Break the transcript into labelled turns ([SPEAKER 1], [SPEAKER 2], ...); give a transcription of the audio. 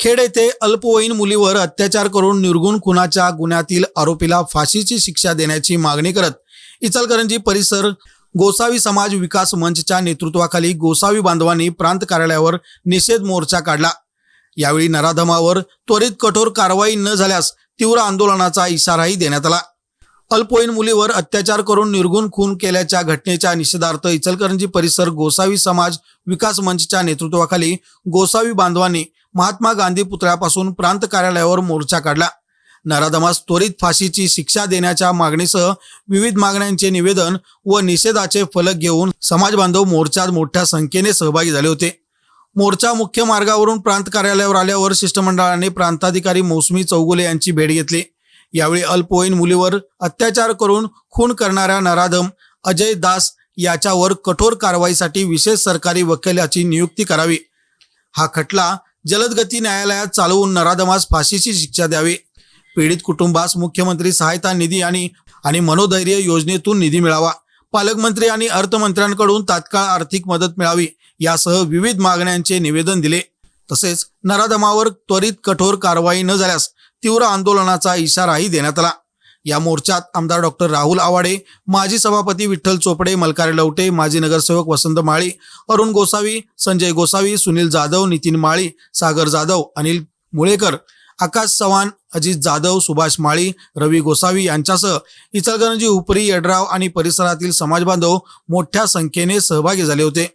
[SPEAKER 1] खेड येथे अल्पवयीन मुलीवर अत्याचार करून निर्गुण खुनाच्या गुन्ह्यातील आरोपीला फाशीची शिक्षा देण्याची मागणी करत इचलकरंजी परिसर गोसावी समाज विकास मंचच्या नेतृत्वाखाली गोसावी बांधवांनी प्रांत कार्यालयावर निषेध मोर्चा काढला. यावेळी नराधमावर त्वरित कठोर कारवाई न झाल्यास तीव्र आंदोलनाचा इशाराही देण्यात आला. अल्पवयीन मुलीवर अत्याचार करून निर्गुण खून केल्याच्या घटनेच्या निषेधार्थ इचलकरंजी परिसर गोसावी समाज विकास मंचच्या नेतृत्वाखाली गोसावी बांधवांनी महात्मा गांधी पुतळ्यापासून प्रांत कार्यालयावर मोर्चा काढला. नराधमास त्वरित फाशीची शिक्षा देण्याच्या मागणीसह विविध मागण्यांचे निवेदन व निषेधाचे फलक घेऊन समाज बांधव मोर्चात मोठ्या संख्येने सहभागी झाले होते. मोर्चा मुख्य मार्गावरून प्रांत कार्यालयावर आल्यावर शिष्टमंडळाने प्रांताधिकारी मौसमी चौगुले यांची भेट घेतली. यावेळी अल्पवयीन मुलीवर अत्याचार करून खून करणाऱ्या नराधम अजय दास याच्यावर कठोर कारवाईसाठी विशेष सरकारी वकिलाची नियुक्ती करावी. हा खटला जलदगती न्यायालयात चालवून नराधमास फाशीची शिक्षा द्यावी. पीडित कुटुंबास मुख्यमंत्री सहायता निधी आणि आणि मनोधैर्य योजनेतून निधी मिळावा. पालकमंत्री आणि अर्थमंत्र्यांकडून तात्काळ आर्थिक मदत मिळावी यासह विविध मागण्यांचे निवेदन दिले. तसेच नराधमावर त्वरित कठोर कारवाई न झाल्यास तीव्र आंदोलनाचा इशाराही देण्यात आला. या मोर्चात आमदार डॉक्टर राहुल आवाडे माजी सभापती विठ्ठल चोपडे मलकारे लवटे माजी नगरसेवक वसंत माळी अरुण गोसावी संजय गोसावी सुनील जाधव नितीन माळी सागर जाधव अनिल मुळेकर आकाश चव्हाण अजित जाधव सुभाष माळी रवी गोसावी यांच्यासह इचलकरंजी उपरी यड्राव आणि परिसरातील समाजबांधव मोठ्या संख्येने सहभागी झाले होते.